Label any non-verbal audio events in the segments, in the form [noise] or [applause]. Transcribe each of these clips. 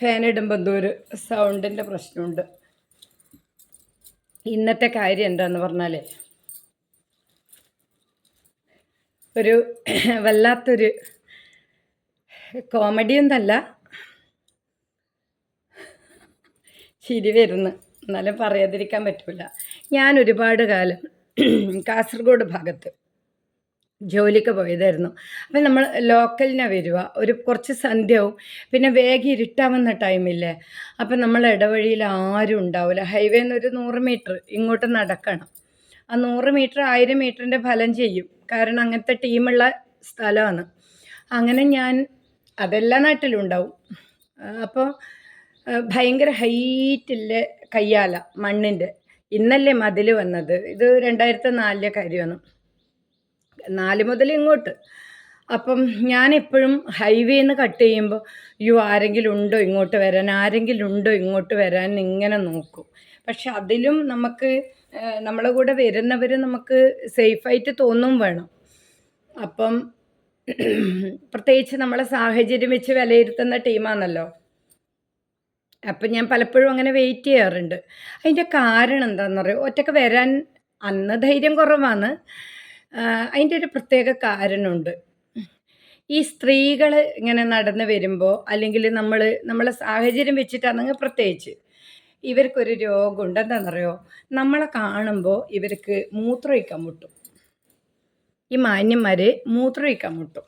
Fan ഇടുമ്പോൾ എന്തോ ഒരു സൗണ്ടിന്റെ പ്രശ്നമുണ്ട്. ഇന്നത്തെ കാര്യം എന്താന്ന് പറഞ്ഞാൽ ഒരു [clears throat] വല്ലാത്തൊരു കോമഡി ഒന്നല്ല. ചിരി വരുന്നു. എന്നാലും പറയാതിരിക്കാൻ പറ്റില്ല ഞാൻ ഒരുപാട് കാലം [clears throat] കാസർഗോഡ് ഭാഗത്ത് ജോലിക്ക് പോയതായിരുന്നു. അപ്പം നമ്മൾ ലോക്കലിനെ വരിക ഒരു കുറച്ച് സന്ധ്യവും പിന്നെ വേഗം ഇരുട്ടാവുന്ന ടൈമില്ലേ? അപ്പം നമ്മൾ ഇടവഴിയിൽ ആരും ഉണ്ടാവില്ല. ഹൈവേന്ന് ഒരു നൂറ് മീറ്റർ ഇങ്ങോട്ട് നടക്കണം. ആ നൂറ് മീറ്റർ ആയിരം മീറ്ററിന്റെ ഫലം ചെയ്യും. കാരണം അങ്ങനത്തെ ടീമുള്ള സ്ഥലമാണ്. അങ്ങനെ ഞാൻ അതെല്ലാ നാട്ടിലും ഉണ്ടാവും. അപ്പോൾ ഭയങ്കര ഹൈറ്റിലെ കയ്യാല മണ്ണിന്റെ. ഇന്നല്ലേ മതിൽ വന്നത്. ഇത് രണ്ടായിരത്തി നാലിലെ കാര്യമാണ്. നാല് മുതൽ ഇങ്ങോട്ട്. അപ്പം ഞാനെപ്പോഴും ഹൈവേന്ന് കട്ട് ചെയ്യുമ്പോൾ അയ്യോ ആരെങ്കിലും ഉണ്ടോ ഇങ്ങോട്ട് വരാൻ? ആരെങ്കിലും ഉണ്ടോ ഇങ്ങോട്ട് വരാൻ? ഇങ്ങനെ നോക്കും. പക്ഷെ അതിലും നമുക്ക് നമ്മളെ കൂടെ വരുന്നവർ നമുക്ക് സേഫായിട്ട് തോന്നും വേണം. അപ്പം പ്രത്യേകിച്ച് നമ്മളെ സാഹചര്യം വെച്ച് വിലയിരുത്തുന്ന ടീമാണല്ലോ. അപ്പം ഞാൻ പലപ്പോഴും അങ്ങനെ വെയിറ്റ് ചെയ്യാറുണ്ട്. അതിന്റെ കാരണം എന്താണെന്ന് പറയുക ഒറ്റയ്ക്ക് വരാൻ അന്ന് ധൈര്യം കുറവാണ്. അതിന്റെ ഒരു പ്രത്യേക കാരണമുണ്ട്. ഈ സ്ത്രീകൾ ഇങ്ങനെ നടന്ന് വരുമ്പോൾ അല്ലെങ്കിൽ നമ്മൾ നമ്മളെ സാഹചര്യം വെച്ചിട്ടാണെങ്കിൽ പ്രത്യേകിച്ച് ഇവർക്കൊരു രോഗമുണ്ട്. എന്താണെന്നറിയോ? നമ്മളെ കാണുമ്പോൾ ഇവർക്ക് മൂത്രമൊഴിക്കാൻ മുട്ടും. ഈ മാന്യന്മാർ മൂത്രമൊഴിക്കാൻ മുട്ടും.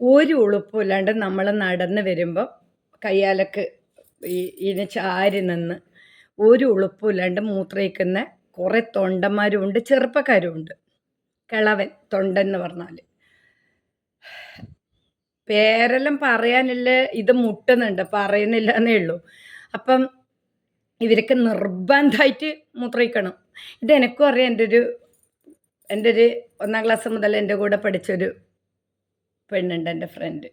ഒരു ഉളുപ്പില്ലാണ്ട് നമ്മൾ നടന്ന് വരുമ്പോൾ കയ്യാലക്ക് ഈ ഇതിന് ചാരി നിന്ന് ഒരു ഉളുപ്പില്ലാണ്ട് മൂത്രയിക്കുന്ന കുറേ തൊണ്ടന്മാരും ഉണ്ട് ചെറുപ്പക്കാരും ഉണ്ട്. കിളവൻ തൊണ്ടൻ എന്ന് പറഞ്ഞാൽ പേരെല്ലാം പറയാനില്ല? ഇത് മുട്ടുന്നുണ്ട്. പറയുന്നില്ല എന്നേ ഉള്ളൂ. അപ്പം ഇവരൊക്കെ നിർബന്ധമായിട്ട് മൂത്രയിക്കണം. ഇത് എനിക്കും അറിയാം. എന്റെ ഒരു എന്റെ ഒരു ഒന്നാം ക്ലാസ് മുതൽ എന്റെ കൂടെ പഠിച്ചൊരു പെണ്ണുണ്ട് എന്റെ ഫ്രണ്ട്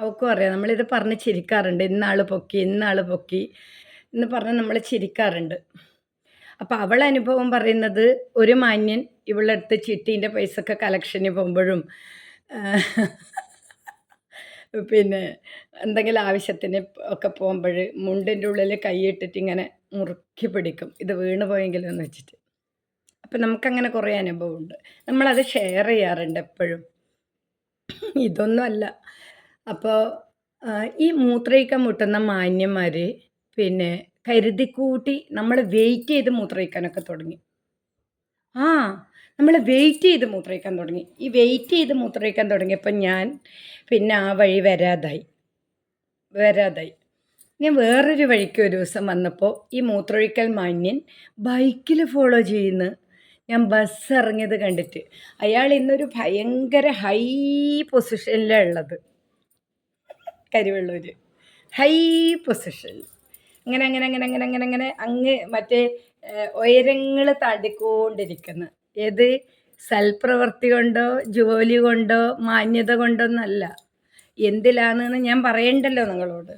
അവൾക്കും അറിയാം. നമ്മളിത് പറഞ്ഞ് ചിരിക്കാറുണ്ട്. ഇന്നാൾ പൊക്കി ഇന്നാൾ പൊക്കി എന്ന് പറഞ്ഞ് നമ്മൾ ചിരിക്കാറുണ്ട്. അപ്പോൾ അവൾ അനുഭവം പറയുന്നത് ഒരു മാന്യൻ ഇവളുടെ അടുത്ത് ചിട്ടീന്റെ പൈസയൊക്കെ കളക്ഷന് പോകുമ്പോഴും പിന്നെ എന്തെങ്കിലും ആവശ്യത്തിന് ഒക്കെ പോകുമ്പോൾ മുണ്ടിന്റെ ഉള്ളിൽ കൈയിട്ടിട്ട് ഇങ്ങനെ മുറുക്കി പിടിക്കും. ഇത് വീണ് പോയെങ്കിലും എന്ന് വെച്ചിട്ട്. അപ്പം നമുക്കങ്ങനെ കുറേ അനുഭവമുണ്ട്. നമ്മളത് ഷെയർ ചെയ്യാറുണ്ട് എപ്പോഴും. ഇതൊന്നുമല്ല അപ്പോൾ ഈ മൂത്രയിക്കാൻ മുട്ടുന്ന മാന്യന്മാർ പിന്നെ കരുതിക്കൂട്ടി നമ്മൾ വെയിറ്റ് ചെയ്ത് മൂത്രയിക്കാനൊക്കെ തുടങ്ങി. ആ നമ്മൾ വെയിറ്റ് ചെയ്ത് മൂത്രയിക്കാൻ തുടങ്ങി. ഈ വെയിറ്റ് ചെയ്ത് മൂത്രയിക്കാൻ തുടങ്ങിയപ്പോൾ ഞാൻ പിന്നെ ആ വഴി വരാതായി. വരാതായി. ഞാൻ വേറൊരു വഴിക്ക് ഒരു ദിവസം വന്നപ്പോൾ ഈ മൂത്രൊഴിക്കൽ മാന്യൻ ബൈക്കിൽ ഫോളോ ചെയ്യുന്നു. ഞാൻ ബസ് ഇറങ്ങിയത് കണ്ടിട്ട്. അയാൾ ഇന്നൊരു ഭയങ്കര ഹൈ പൊസിഷനിലാണ് ഉള്ളത്. കരിവെള്ളൂർ ഹൈ പൊസിഷൻ അങ്ങനെ അങ്ങനെ അങ്ങനെ അങ്ങനെ അങ്ങനെ അങ്ങനെ അങ്ങ് മറ്റേ ഉയരങ്ങൾ താണ്ടിക്കൊണ്ടിരിക്കുന്നു ഏത്? സൽപ്രവൃത്തി കൊണ്ടോ ജോലി കൊണ്ടോ മാന്യത കൊണ്ടോ എന്നല്ല എന്തിലാണെന്ന് ഞാൻ പറയണ്ടല്ലോ നിങ്ങളോട്.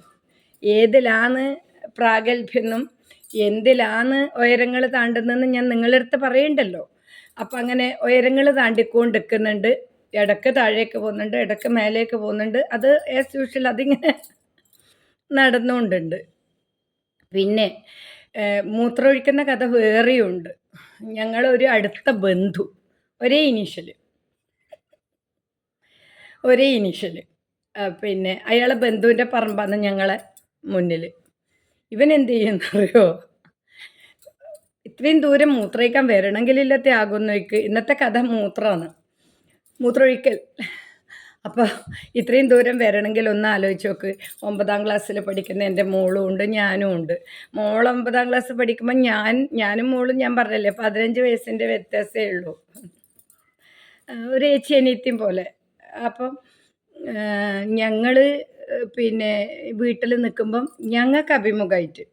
ഏതിലാണ് പ്രാഗൽഭ്യെന്നും എന്തിലാണ് ഉയരങ്ങൾ താണ്ടുന്നതെന്ന് ഞാൻ നിങ്ങളടുത്ത് പറയണ്ടല്ലോ. അപ്പം അങ്ങനെ ഉയരങ്ങൾ താണ്ടിക്കൊണ്ടിരിക്കുന്നുണ്ട്. ഇടയ്ക്ക് താഴേക്ക് പോകുന്നുണ്ട് ഇടയ്ക്ക് മേലേക്ക് പോകുന്നുണ്ട്. അത് ആസ് യൂഷ്വൽ അതിങ്ങനെ നടന്നുകൊണ്ടുണ്ട്. പിന്നെ മൂത്രമൊഴിക്കുന്ന കഥ വേറെയുണ്ട്. ഞങ്ങളൊരു അടുത്ത ബന്ധു. ഒരേ ഇനീഷ്യൽ ഒരേ ഇനീഷ്യൽ പിന്നെ അയാളെ ബന്ധുവിന്റെ പറമ്പാണ് ഞങ്ങളെ മുന്നിൽ ഇവൻ എന്ത് ചെയ്യുന്നറിയോ ഇത്രയും ദൂരം മൂത്രയിക്കാൻ വരണമെങ്കിലില്ലത്തെ ആകുന്നു ഇന്നത്തെ കഥ മൂത്രമാണ്. മൂത്രമൊഴിക്കൽ. അപ്പോൾ ഇത്രയും ദൂരം വരണമെങ്കിൽ ഒന്ന് ആലോചിച്ച് നോക്ക്. ഒമ്പതാം ക്ലാസ്സിൽ പഠിക്കുന്ന എന്റെ മോളും ഉണ്ട് ഞാനും ഉണ്ട്. മോൾ ഒമ്പതാം ക്ലാസ് പഠിക്കുമ്പോൾ ഞാൻ ഞാനും മോളും ഞാൻ പറഞ്ഞല്ലേ പതിനഞ്ച് വയസ്സിന്റെ വ്യത്യാസമേ ഉള്ളൂ. ഒരു ഏച്ചി അനിയത്തിയും പോലെ. അപ്പം ഞങ്ങൾ പിന്നെ വീട്ടിൽ നിൽക്കുമ്പം ഞങ്ങൾക്ക് അഭിമുഖമായിട്ട്.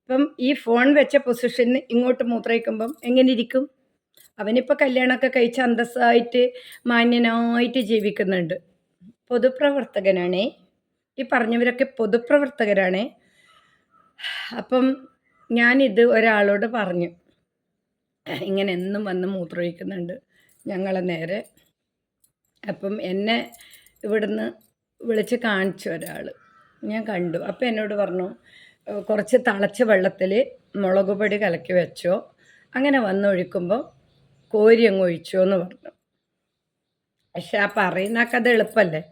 ഇപ്പം ഈ ഫോൺ വെച്ച പൊസിഷന് ഇങ്ങോട്ട് മൂത്രയിക്കുമ്പം എങ്ങനെ ഇരിക്കും? അവനിപ്പോൾ കല്യാണമൊക്കെ കഴിച്ച് അന്തസ്സായിട്ട് മാന്യനായിട്ട് ജീവിക്കുന്നുണ്ട്. പൊതുപ്രവർത്തകനാണേ. ഈ പറഞ്ഞവരൊക്കെ പൊതുപ്രവർത്തകരാണേ. അപ്പം ഞാനിത് ഒരാളോട് പറഞ്ഞു. ഇങ്ങനെ എന്നും വന്ന് മൂത്രമൊഴിക്കുന്നുണ്ട് ഞങ്ങളെ നേരെ. അപ്പം എന്നെ ഇവിടുന്ന് വിളിച്ച് കാണിച്ചു ഒരാൾ ഞാൻ കണ്ടു. അപ്പം എന്നോട് പറഞ്ഞു കുറച്ച് തളച്ച വെള്ളത്തിൽ മുളക് പൊടി കലക്കി വെച്ചോ. അങ്ങനെ വന്നൊഴിക്കുമ്പോൾ കോരി അങ്ങ് ഒഴിച്ചു എന്ന് പറഞ്ഞു. പക്ഷെ ആ പറയുന്നൊക്കെ അത് എളുപ്പമല്ലേ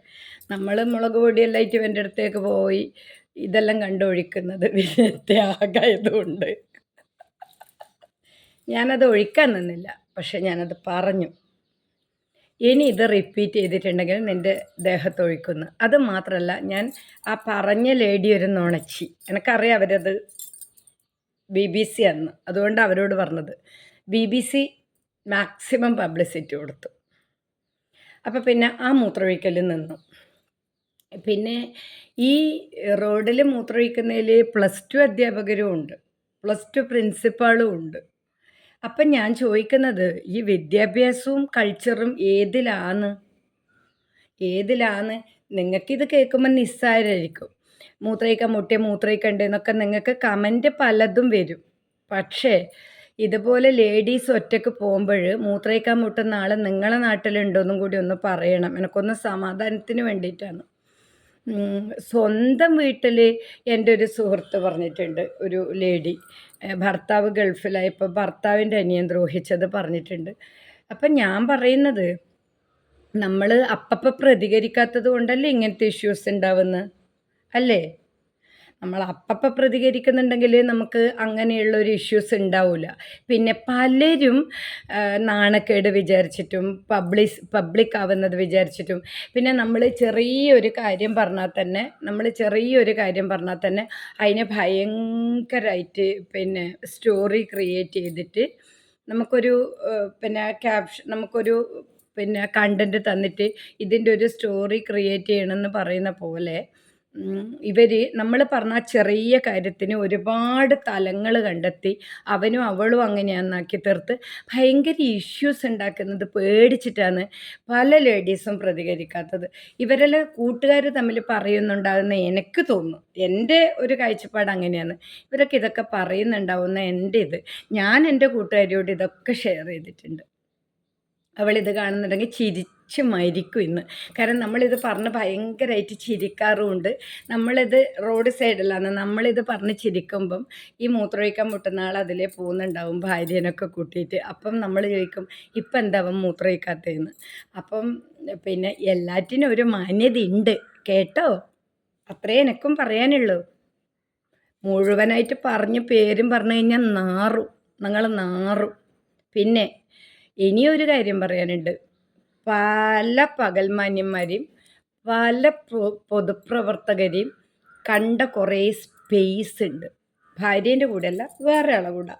നമ്മൾ മുളക് പൊടിയെല്ലാം ആയിട്ട് ഇവന്റെ അടുത്തേക്ക് പോയി ഇതെല്ലാം കണ്ടൊഴിക്കുന്നത് ത്യാഗമായതുകൊണ്ട്. ഞാനത് ഒഴിക്കാൻ നിന്നില്ല പക്ഷെ ഞാനത് പറഞ്ഞു. ഇനി ഇത് റിപ്പീറ്റ് ചെയ്തിട്ടുണ്ടെങ്കിൽ നിന്റെ ദേഹത്ത് ഒഴിക്കുന്നു. അത് മാത്രമല്ല ഞാൻ ആ പറഞ്ഞ ലേഡി ഒരു നുണച്ചി. എനിക്കറിയാം അവരത് ബി ബി സി അന്ന് അതുകൊണ്ട് അവരോട് പറഞ്ഞത് B B C maximum publicity കൊടുത്തു. അപ്പോൾ പിന്നെ ആ മൂത്രമൊഴിക്കൽ നിന്നു. പിന്നെ ഈ റോഡിൽ മൂത്രമൊഴിക്കുന്നതിൽ പ്ലസ് ടു അധ്യാപകരും ഉണ്ട്. പ്ലസ് ടു പ്രിൻസിപ്പാളും ഉണ്ട്. അപ്പം ഞാൻ ചോദിക്കുന്നത് ഈ വിദ്യാഭ്യാസവും കൾച്ചറും ഏതിലാണ്? ഏതിലാണ്? നിങ്ങൾക്കിത് കേൾക്കുമ്പോൾ നിസ്സാരമായിരിക്കും മൂത്രയിക്കാൻ മുട്ടിയ മൂത്രയിക്കണ്ടെന്നൊക്കെ നിങ്ങൾക്ക് കമന്റ് പലതും വരും. പക്ഷേ ഇതുപോലെ ലേഡീസ് ഒറ്റയ്ക്ക് പോകുമ്പോൾ മൂത്രയിക്കാൻ മുട്ടുന്ന ആൾ നിങ്ങളെ നാട്ടിലുണ്ടോയെന്നും കൂടി ഒന്ന് പറയണം. എനിക്കൊന്ന് സമാധാനത്തിന് വേണ്ടിയിട്ടാണ്. സ്വന്തം വീട്ടിൽ എന്റെ ഒരു സുഹൃത്ത് പറഞ്ഞിട്ടുണ്ട് ഒരു ലേഡി ഭർത്താവ് ഗൾഫിലായപ്പോൾ ഭർത്താവിന്റെ അനിയൻ ദ്രോഹിച്ചത് പറഞ്ഞിട്ടുണ്ട്. അപ്പം ഞാൻ പറയുന്നത് നമ്മൾ അപ്പപ്പം പ്രതികരിക്കാത്തത് കൊണ്ടല്ലേ ഇങ്ങനത്തെ ഇഷ്യൂസ് ഉണ്ടാവുന്നത് അല്ലേ? നമ്മൾ അപ്പപ്പം പ്രതികരിക്കുന്നുണ്ടെങ്കിൽ നമുക്ക് അങ്ങനെയുള്ള ഒരു ഇഷ്യൂസ് ഉണ്ടാവില്ല പിന്നെ പലരും നാണക്കേട് വിചാരിച്ചിട്ടും പബ്ലിസ് പബ്ലിക് ആവുന്നത് വിചാരിച്ചിട്ടും പിന്നെ നമ്മൾ ചെറിയൊരു കാര്യം പറഞ്ഞാൽ തന്നെ നമ്മൾ ചെറിയൊരു കാര്യം പറഞ്ഞാൽ തന്നെ അതിനെ ഭയങ്കരമായിട്ട് പിന്നെ സ്റ്റോറി ക്രിയേറ്റ് ചെയ്തിട്ട് നമുക്കൊരു പിന്നെ ക്യാപ്ഷൻ നമുക്കൊരു പിന്നെ കണ്ടന്റ് തന്നിട്ട് ഇതിന്റെ ഒരു സ്റ്റോറി ക്രിയേറ്റ് ചെയ്യണമെന്ന് പറയുന്ന പോലെ ഇവർ നമ്മൾ പറഞ്ഞ ചെറിയ കാര്യത്തിന് ഒരുപാട് തലങ്ങൾ കണ്ടെത്തി അവനും അവളും അങ്ങനെയാന്നാക്കി തീർത്ത് ഭയങ്കര ഇഷ്യൂസ് ഉണ്ടാക്കുന്നത് പേടിച്ചിട്ടാണ് പല ലേഡീസും പ്രതികരിക്കാത്തത്. ഇവരെല്ലാം കൂട്ടുകാർ തമ്മിൽ പറയുന്നുണ്ടാകുന്ന എനിക്ക് തോന്നുന്നു. എന്റെ ഒരു കാഴ്ചപ്പാട് അങ്ങനെയാണ്. ഇവരൊക്കെ ഇതൊക്കെ പറയുന്നുണ്ടാവുന്ന എന്റെ ഇത്. ഞാൻ എന്റെ കൂട്ടുകാരിയോട് ഇതൊക്കെ ഷെയർ ചെയ്തിട്ടുണ്ട്. അവളിത് കാണുന്നുണ്ടെങ്കിൽ ചിരിച്ച് മരിക്കും ഇന്ന്. കാരണം നമ്മളിത് പറഞ്ഞ് ഭയങ്കരമായിട്ട് ചിരിക്കാറുമുണ്ട്. നമ്മളിത് റോഡ് സൈഡിലാണ്. നമ്മളിത് പറഞ്ഞ് ചിരിക്കുമ്പം ഈ മൂത്രമൊഴിക്കാൻ മുട്ടുന്ന ആൾ അതിലേ പോകുന്നുണ്ടാവും ഭാര്യനൊക്കെ കൂട്ടിയിട്ട്. അപ്പം നമ്മൾ ചോദിക്കും ഇപ്പം എന്താവും മൂത്രമൊഴിക്കാത്തതെന്ന്? അപ്പം പിന്നെ എല്ലാറ്റിനും ഒരു മാന്യത ഉണ്ട് കേട്ടോ? അത്രേ എനക്കും പറയാനുള്ളൂ. മുഴുവനായിട്ട് പറഞ്ഞ് പേരും പറഞ്ഞു കഴിഞ്ഞാൽ നാറും. നിങ്ങൾ നാറും. പിന്നെ ഇനിയൊരു കാര്യം പറയാനുണ്ട്. പല പകൽമാന്യന്മാരെയും പല പൊതുപ്രവർത്തകരെയും കണ്ട കുറേ സ്പേസ് ഉണ്ട്. ഭാര്യേന്റെ കൂടെ അല്ല വേറെ ആളെ കൂടെ.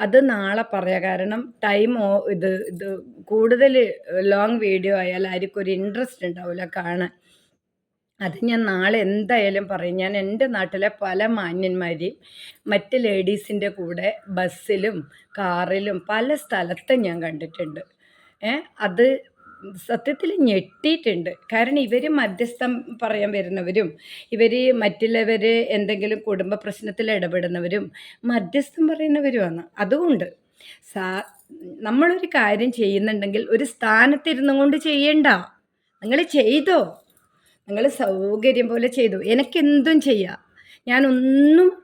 അത് നാളെ പറയാം. കാരണം ടൈം ഇത് ഇത് കൂടുതൽ ലോങ് വീഡിയോ ആയാൽ ആർക്കും ഒരു ഇൻട്രസ്റ്റ് ഉണ്ടാവില്ല കാണാൻ. അത് ഞാൻ നാളെ എന്തായാലും പറയും. ഞാൻ എന്റെ നാട്ടിലെ പല മാന്യന്മാരെയും മറ്റ് ലേഡീസിന്റെ കൂടെ ബസ്സിലും കാറിലും പല സ്ഥലത്തും ഞാൻ കണ്ടിട്ടുണ്ട്. അത് സത്യത്തിൽ ഞെട്ടിയിട്ടുണ്ട്. കാരണം ഇവർ മധ്യസ്ഥം പറയാൻ വരുന്നവരും ഇവർ മറ്റുള്ളവർ എന്തെങ്കിലും കുടുംബ പ്രശ്നത്തിൽ ഇടപെടുന്നവരും മധ്യസ്ഥം പറയുന്നവരുമാണ്. അതുകൊണ്ട് സാ നമ്മളൊരു കാര്യം ചെയ്യുന്നുണ്ടെങ്കിൽ ഒരു സ്ഥാനത്തിരുന്നു കൊണ്ട് ചെയ്യണ്ട. നിങ്ങൾ ചെയ്തോ? നിങ്ങൾ സൗകര്യം പോലെ ചെയ്തു. എനിക്കെന്തും ചെയ്യാം. ഞാനൊന്നും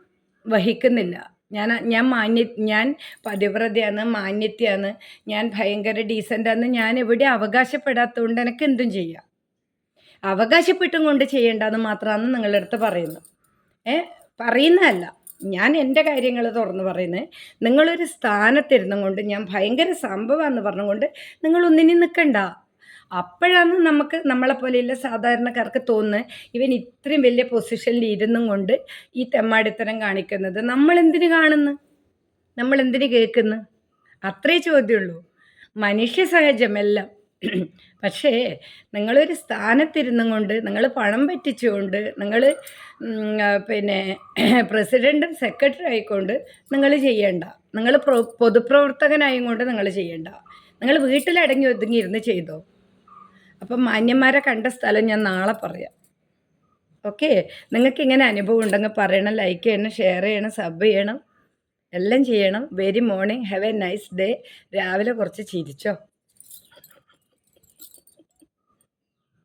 വഹിക്കുന്നില്ല. ഞാൻ ഞാൻ മാന്യ ഞാൻ പതിവ്രതയാണ് മാന്യത്യാണ്. ഞാൻ ഭയങ്കര ഡീസന്റാന്ന് ഞാൻ എവിടെ അവകാശപ്പെടാത്തതുകൊണ്ട് എനിക്ക് എന്തും ചെയ്യാം. അവകാശപ്പെട്ടും കൊണ്ട് ചെയ്യേണ്ടെന്ന് മാത്രമാണ് നിങ്ങളുടെ അടുത്ത് പറയുന്നത്. ഏ? പറയുന്നതല്ല. ഞാൻ എന്റെ കാര്യങ്ങൾ തുറന്ന് പറയുന്നത് നിങ്ങളൊരു സ്ഥാനത്തിരുന്നും കൊണ്ട് ഞാൻ ഭയങ്കര സംഭവമാണെന്ന് പറഞ്ഞുകൊണ്ട് നിങ്ങളൊന്നിനും നിൽക്കണ്ട. അപ്പോഴാണ് നമുക്ക് നമ്മളെ പോലെയുള്ള സാധാരണക്കാർക്ക് തോന്നുന്നത് ഇവൻ ഇത്രയും വലിയ പൊസിഷനിൽ ഇരുന്നും കൊണ്ട് ഈ തെമ്മാടിത്തരം കാണിക്കുന്നത്. നമ്മൾ എന്തിനു കാണുന്നു? നമ്മൾ എന്തിനു കേൾക്കുന്നു? അത്രേ ചോദ്യമുള്ളൂ. മനുഷ്യ സഹജമെല്ലാം പക്ഷേ നിങ്ങളൊരു സ്ഥാനത്തിരുന്നും കൊണ്ട് നിങ്ങൾ പണം പറ്റിച്ചുകൊണ്ട് നിങ്ങൾ പിന്നെ പ്രസിഡന്റും സെക്രട്ടറി ആയിക്കൊണ്ട് നിങ്ങൾ ചെയ്യേണ്ട. നിങ്ങൾ പ്രൊ പൊതുപ്രവർത്തകനായും കൊണ്ട് നിങ്ങൾ ചെയ്യേണ്ട. നിങ്ങൾ വീട്ടിലടങ്ങി ഒതുങ്ങി ഇരുന്ന് ചെയ്തോ? അപ്പം മാന്യന്മാരെ കണ്ട സ്ഥലം ഞാൻ നാളെ പറയാം. ഓക്കെ? നിങ്ങൾക്ക് ഇങ്ങനെ അനുഭവം ഉണ്ടെങ്കിൽ പറയണം ലൈക്ക് ചെയ്യണം ഷെയർ ചെയ്യണം സബ് ചെയ്യണം എല്ലാം ചെയ്യണം. Very morning have a nice day രാവിലെ കുറച്ച് ചിരിച്ചോ?